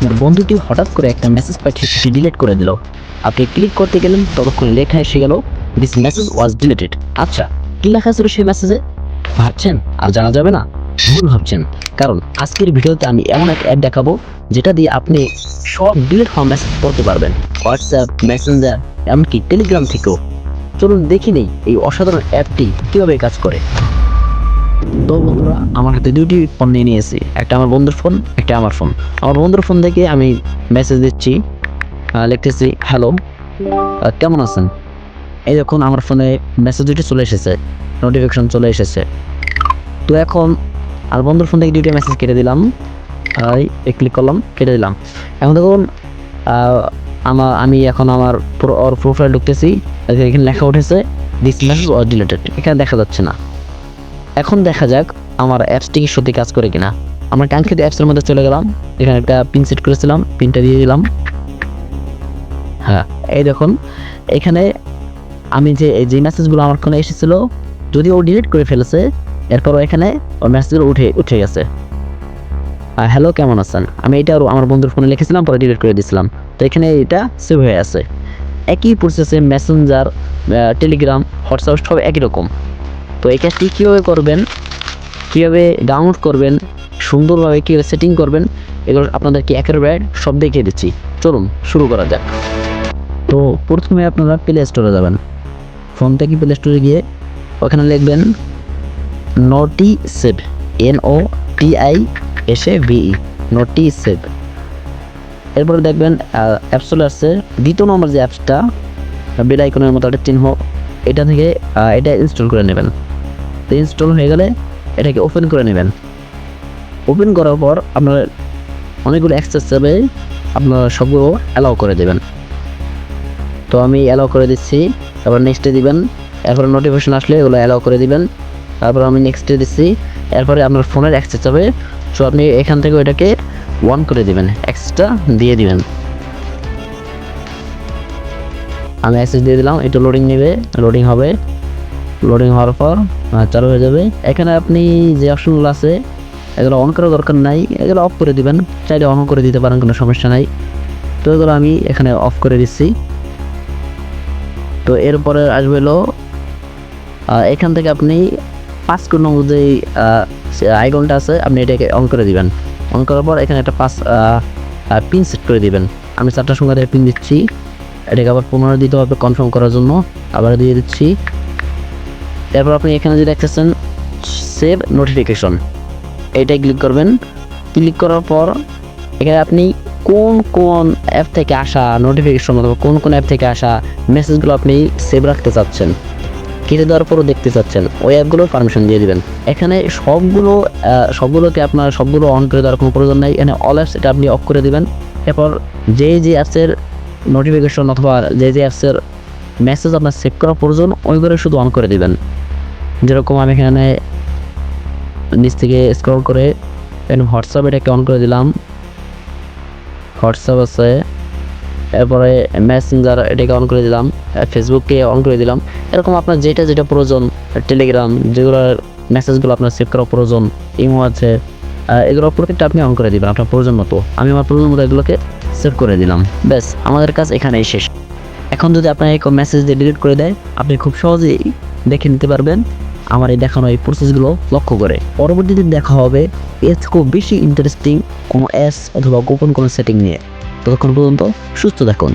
আপনার বন্ধুটি হঠাৎ করে একটা মেসেজ পাঠিয়ে সেটি ডিলিট করে দিল। আপনি ক্লিক করতে গেলেন, ততক্ষণ লেখা এসে গেল দিস মেসেজ ওয়াজ ডিলিটেড আচ্ছা কি লেখা ছিল সেই মেসেজে ভাবছেন? আর জানা যাবে না? ভুল ভাবছেন। কারণ আজকের ভিডিওতে আমি এমন এক অ্যাপ দেখাবো, যেটা দিয়ে আপনি সব ডিলিট হওয়া মেসেজ পড়তে পারবেন। হোয়াটসঅ্যাপ মেসেঞ্জার এমনকি টেলিগ্রাম থেকেও। চলুন দেখি নেই এই অসাধারণ অ্যাপটি কীভাবে কাজ করে। তো বন্ধুরা, আমার হাতে দুটি ফোন নিয়ে নিয়েছি। একটা আমার বন্ধুর ফোন একটা আমার ফোন আমার বন্ধুর ফোন থেকে আমি মেসেজ দিচ্ছি লিখতেছি হ্যালো কেমন আছেন? এই দেখুন, আমার ফোনে মেসেজ দুটি চলে এসেছে নোটিফিকেশন চলে এসেছে। তো এখন, আর বন্ধুর ফোন থেকে দুইটা মেসেজ কেটে দিলাম ক্লিক করলাম, কেটে দিলাম। এখন দেখুন আমার আমি এখন আমার ওর প্রোফাইল ঢুকতেছি, এখানে লেখা উঠেছে দিস মেসেজ ওয়াজ ডিলেটেড এখানে দেখা যাচ্ছে না। এখন দেখা যাক আমার অ্যাপসটি কি সত্যি কাজ করে কিনা। আমরা কাঙ্ক্ষিত অ্যাপসের মধ্যে চলে গেলাম। এখানে একটা পিন সেট করেছিলাম পিনটা দিয়ে দিলাম। হ্যাঁ এই দেখুন, এখানে আমি যে, এই যে মেসেজগুলো আমার ফোনে এসেছিল যদি ও ডিলিট করে ফেলেছে, এরপরও এখানে ওর মেসেজগুলো উঠে উঠে গেছে। হ্যালো কেমন আছেন? আমি এটা আরও আমার বন্ধুর ফোনে লিখেছিলাম, পরে ডিলিট করে দিয়েছিলাম। তো এখানে এটা সেভ হয়ে আছে। একই প্রসেসে মেসেঞ্জার টেলিগ্রাম হোয়াটসঅ্যাপ সব একই রকম। তো এই কাজটি কীভাবে করবেন, কীভাবে ডাউনলোড করবেন, সুন্দরভাবে কীভাবে সেটিং করবেন, এগুলো আপনাদেরকে একের ব্যাড সব দেখিয়ে দিচ্ছি। চলুন শুরু করা যাক। তো প্রথমে আপনারা প্লে স্টোরে যাবেন। ফোন থেকে প্লে স্টোরে গিয়ে ওখানে লিখবেন নটি save N O T I এসে ভিই নটি সেভ এরপরে দেখবেন অ্যাপস চলে আসছে দ্বিতীয় নম্বর যে অ্যাপসটা বেল আইকনের মতো একটা চিহ্ন, এটা থেকে এটা ইনস্টল করে নেবেন। তো ইনস্টল হয়ে গেলে এটাকে ওপেন করে নেবেন। ওপেন করার পর আপনার অনেকগুলো অ্যাক্সেস যাবে আপনারা সবগুলো অ্যালাউ করে দেবেন। তো আমি অ্যালাউ করে দিচ্ছি, তারপর নেক্সটে দিবেন, এরপরে নোটিফিকেশন আসলে এগুলো অ্যালাউ করে দিবেন। তারপর আমি নেক্সটে দিচ্ছি, এরপরে আপনার ফোনের অ্যাক্সেস যাবে সো আপনি এখান থেকে ওইটাকে ওয়ান করে দিবেন অ্যাক্সেসটা দিয়ে দিবেন। আমি অ্যাক্সেস দিয়ে দিলাম, একটু লোডিং নেবে লোডিং হবে। লোডিং হওয়ার পর চালু হয়ে যাবে। এখানে আপনি যে অপশনগুলো আছে, এগুলো অন করার দরকার নাই, এগুলো অফ করে দিবেন। চাইলে অন করে দিতে পারেন, কোনো সমস্যা নাই। তো এগুলো আমি এখানে অফ করে দিচ্ছি। তো এরপরে আসবে হলো এখান থেকে আপনি পাঁচ কোন যে আইকনটা আছে, আপনি এটাকে অন করে দিবেন। অন করার পর এখানে একটা পাঁচ পিন সেট করে দিবেন। আমি চারটার সঙ্গে পিন দিচ্ছি। এটাকে আবার পুনরায় দিতে হবে কনফার্ম করার জন্য। আবার দিয়ে দিচ্ছি। এরপর আপনি এখানে যে দেখতেছেন সেভ নোটিফিকেশন এটাই ক্লিক করবেন। ক্লিক করার পর এখানে আপনি কোন কোন অ্যাপ থেকে আসা নোটিফিকেশন অথবা কোন কোন অ্যাপ থেকে আসা মেসেজগুলো আপনি সেভ রাখতে চাচ্ছেন, কেটে দেওয়ার পরও দেখতে চাচ্ছেন, ওই অ্যাপগুলোর পারমিশন দিয়ে দিবেন। এখানে সবগুলো সবগুলোকে আপনার সবগুলো অন করে দেওয়ার কোনো প্রয়োজন নেই। এখানে অল অ্যাপস এটা আপনি অফ করে দিবেন। এরপর যে যে অ্যাপসের নোটিফিকেশন অথবা যে যে অ্যাপসের মেসেজ আপনার সেভ করা প্রয়োজন ওইগুলো শুধু অন করে দিবেন। যেরকম আমি এখানে নিচ থেকে স্ক্রল করে হোয়াটসঅ্যাপ এটাকে অন করে দিলাম। হোয়াটসঅ্যাপ আছে, এরপরে মেসেঞ্জার এটাকে অন করে দিলাম ফেসবুককে অন করে দিলাম। এরকম আপনার যেটা যেটা প্রয়োজন টেলিগ্রাম যেগুলোর মেসেজগুলো আপনার সেভ করা প্রয়োজন ইমো আছে এগুলো প্রত্যেকটা আপনি অন করে দিবেন আপনার প্রয়োজন মতো। আমি আমার প্রয়োজন মতো এগুলোকে সেভ করে দিলাম। ব্যাস, আমাদের কাজ এখানেই শেষ। এখন যদি আপনার এই মেসেজ দিয়ে ডিলিট করে দেয়, আপনি খুব সহজেই দেখে নিতে পারবেন আমার এই দেখানো এই প্রসেসগুলো লক্ষ্য করে। পরবর্তীতে দেখা হবে এর থেকেও বেশি ইন্টারেস্টিং কোনো অ্যাস অথবা গোপন কোনো সেটিং নিয়ে। ততক্ষণ পর্যন্ত সুস্থ থাকুন।